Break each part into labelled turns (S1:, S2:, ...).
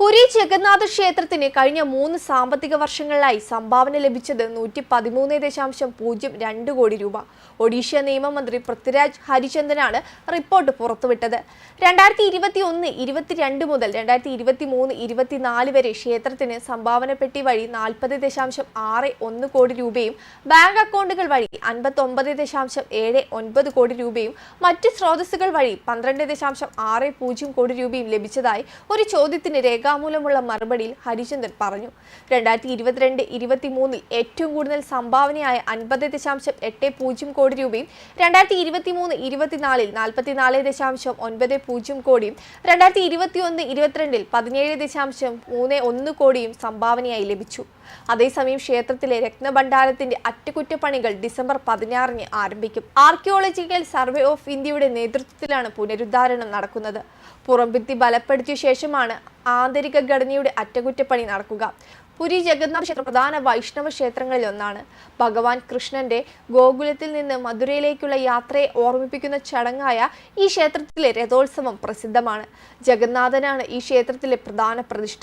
S1: പുരി ജഗന്നാഥ ക്ഷേത്രത്തിന് കഴിഞ്ഞ മൂന്ന് സാമ്പത്തിക വർഷങ്ങളിലായി സംഭാവന ലഭിച്ചത് നൂറ്റി പതിമൂന്ന് ദശാംശം പൂജ്യം രണ്ട് കോടി രൂപ. ഒഡീഷ നിയമമന്ത്രി പൃഥ്വിരാജ് ഹരിചന്ദനാണ് റിപ്പോർട്ട് പുറത്തുവിട്ടത്. രണ്ടായിരത്തി ഇരുപത്തി ഒന്ന് ഇരുപത്തിരണ്ട് മുതൽ രണ്ടായിരത്തി ഇരുപത്തി മൂന്ന് ഇരുപത്തിനാല് വരെ ക്ഷേത്രത്തിന് സംഭാവന പെട്ടി വഴി നാൽപ്പത് ദശാംശം ആറ് ഒന്ന് കോടി രൂപയും ബാങ്ക് അക്കൗണ്ടുകൾ വഴി അൻപത്തി ഒമ്പത് ദശാംശം ഏഴ് ഒൻപത് കോടി രൂപയും മറ്റ് സ്രോതസ്സുകൾ വഴി പന്ത്രണ്ട് ദശാംശം ആറ് പൂജ്യം കോടി രൂപയും ലഭിച്ചതായി ഒരു ചോദ്യത്തിന് രേഖാമൂലമുള്ള മറുപടിയിൽ ഹരിചന്ദൻ പറഞ്ഞു. രണ്ടായിരത്തി ഇരുപത്തിരണ്ട് ഇരുപത്തിമൂന്നിൽ ഏറ്റവും കൂടുതൽ സംഭാവനയായ അൻപത് ദശാംശം എട്ട് പൂജ്യം കോടി രൂപയും രണ്ടായിരത്തി ഇരുപത്തി മൂന്ന് ഇരുപത്തിനാലിൽ നാൽപ്പത്തിനാല് ദശാംശം ഒൻപത് പൂജ്യം കോടിയും രണ്ടായിരത്തി ഇരുപത്തി ഒന്ന് ഇരുപത്തിരണ്ടിൽ പതിനേഴ് ദശാംശം മൂന്ന് ഒന്ന് കോടിയും സംഭാവനയായി ലഭിച്ചു. അതേസമയം ക്ഷേത്രത്തിലെ രത്നഭണ്ഡാരത്തിന്റെ അറ്റകുറ്റപ്പണികൾ ഡിസംബർ പതിനാറിന് ആരംഭിക്കും. ആർക്കിയോളജിക്കൽ സർവേ ഓഫ് ഇന്ത്യയുടെ നേതൃത്വത്തിലാണ് പുനരുദ്ധാരണം നടക്കുന്നത്. പുറംഭിത്തി ബലപ്പെടുത്തിയ ശേഷമാണ് ആന്തരിക ഘടനയുടെ അറ്റകുറ്റപ്പണി നടക്കുക. പുരി ജഗന്നാഥ ക്ഷേത്രം പ്രധാന വൈഷ്ണവ ക്ഷേത്രങ്ങളിൽ ഒന്നാണ്. ഭഗവാൻ കൃഷ്ണന്റെ ഗോകുലത്തിൽ നിന്ന് മധുരയിലേക്കുള്ള യാത്രയെ ഓർമ്മിപ്പിക്കുന്ന ചടങ്ങായ ഈ ക്ഷേത്രത്തിലെ രഥോത്സവം പ്രസിദ്ധമാണ്. ജഗന്നാഥനാണ് ഈ ക്ഷേത്രത്തിലെ പ്രധാന പ്രതിഷ്ഠ.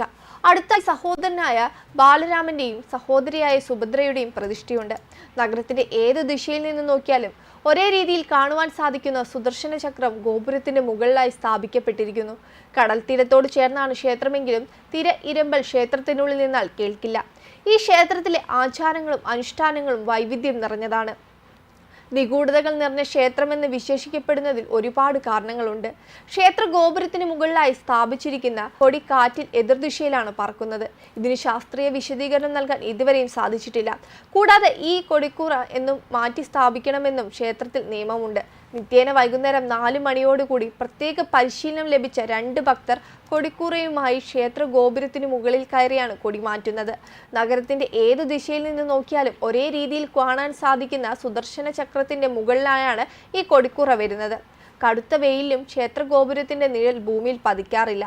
S1: അടുത്ത സഹോദരനായ ബാലരാമന്റെയും സഹോദരിയായ സുഭദ്രയുടെയും പ്രതിഷ്ഠയുണ്ട്. നഗരത്തിന്റെ ഏത് ദിശയിൽ നിന്ന് നോക്കിയാലും ഒരേ രീതിയിൽ കാണുവാൻ സാധിക്കുന്ന സുദർശന ചക്രം ഗോപുരത്തിന്റെ മുകളിലായി സ്ഥാപിക്കപ്പെട്ടിരിക്കുന്നു. കടൽ തീരത്തോട് ചേർന്നാണ് ക്ഷേത്രമെങ്കിലും തിര ഇരമ്പൽ ക്ഷേത്രത്തിനുള്ളിൽ നിന്നാൽ കേൾക്കില്ല. ഈ ക്ഷേത്രത്തിലെ ആചാരങ്ങളും അനുഷ്ഠാനങ്ങളും വൈവിധ്യം നിറഞ്ഞതാണ്. നിഗൂഢതകൾ നിറഞ്ഞ ക്ഷേത്രമെന്ന് വിശേഷിക്കപ്പെടുന്നതിൽ ഒരുപാട് കാരണങ്ങളുണ്ട്. ക്ഷേത്ര ഗോപുരത്തിന് മുകളിലായി സ്ഥാപിച്ചിരിക്കുന്ന കൊടി കാറ്റിൽ എതിർദിശയിലാണ് പറക്കുന്നത്. ഇതിന് ശാസ്ത്രീയ വിശദീകരണം നൽകാൻ ഇതുവരെയും സാധിച്ചിട്ടില്ല. കൂടാതെ ഈ കൊടിക്കൂറ എന്നും മാറ്റി സ്ഥാപിക്കണമെന്നും ക്ഷേത്രത്തിൽ നിയമമുണ്ട്. നിത്യേന വൈകുന്നേരം നാല് മണിയോടുകൂടി പ്രത്യേക പരിശീലനം ലഭിച്ച രണ്ട് ഭക്തർ കൊടിക്കൂറയുമായി ക്ഷേത്ര ഗോപുരത്തിനു മുകളിൽ കയറിയാണ് കൊടി മാറ്റുന്നത്. നഗരത്തിന്റെ ഏത് ദിശയിൽ നിന്ന് നോക്കിയാലും ഒരേ രീതിയിൽ കാണാൻ സാധിക്കുന്ന സുദർശന ചക്രത്തിന്റെ മുകളിലായാണ് ഈ കൊടിക്കൂറ വരുന്നത്. കടുത്ത വെയിലും ക്ഷേത്ര ഗോപുരത്തിന്റെ നിഴൽ ഭൂമിയിൽ പതിക്കാറില്ല.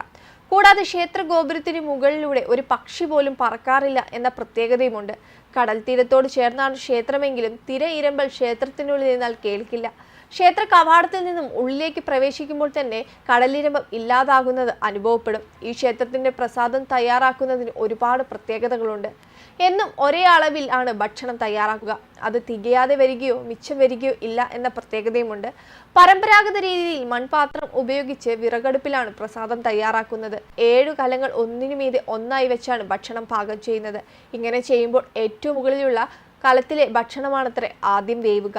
S1: കൂടാതെ ക്ഷേത്ര ഗോപുരത്തിന് മുകളിലൂടെ ഒരു പക്ഷി പോലും പറക്കാറില്ല എന്ന പ്രത്യേകതയുമുണ്ട്. കടൽ തീരത്തോട് ചേർന്നാണ് ക്ഷേത്രമെങ്കിലും തിര ഇരമ്പൽ ക്ഷേത്രത്തിനുള്ളിൽ നിന്നാൽ കേൾക്കില്ല. ക്ഷേത്ര കവാടത്തിൽ നിന്നും ഉള്ളിലേക്ക് പ്രവേശിക്കുമ്പോൾ തന്നെ കടലിരമ്പം ഇല്ലാതാകുന്നത് അനുഭവപ്പെടും. ഈ ക്ഷേത്രത്തിന്റെ പ്രസാദം തയ്യാറാക്കുന്നതിന് ഒരുപാട് പ്രത്യേകതകളുണ്ട്. എന്നും ഒരേ അളവിൽ ആണ് ഭക്ഷണം തയ്യാറാക്കുക. അത് തികയാതെ വരികയോ മിച്ചം വരികയോ ഇല്ല എന്ന പ്രത്യേകതയുമുണ്ട്. പരമ്പരാഗത രീതിയിൽ മൺപാത്രം ഉപയോഗിച്ച് വിറകടുപ്പിലാണ് പ്രസാദം തയ്യാറാക്കുന്നത്. ഏഴു കലങ്ങൾ ഒന്നിനു മീതെ ഒന്നായി വെച്ചാണ് ഭക്ഷണം പാകം ചെയ്യുന്നത്. ഇങ്ങനെ ചെയ്യുമ്പോൾ ഏറ്റവും മുകളിലുള്ള കലത്തിലെ ഭക്ഷണമാണത്രേ ആദ്യം വേവുക.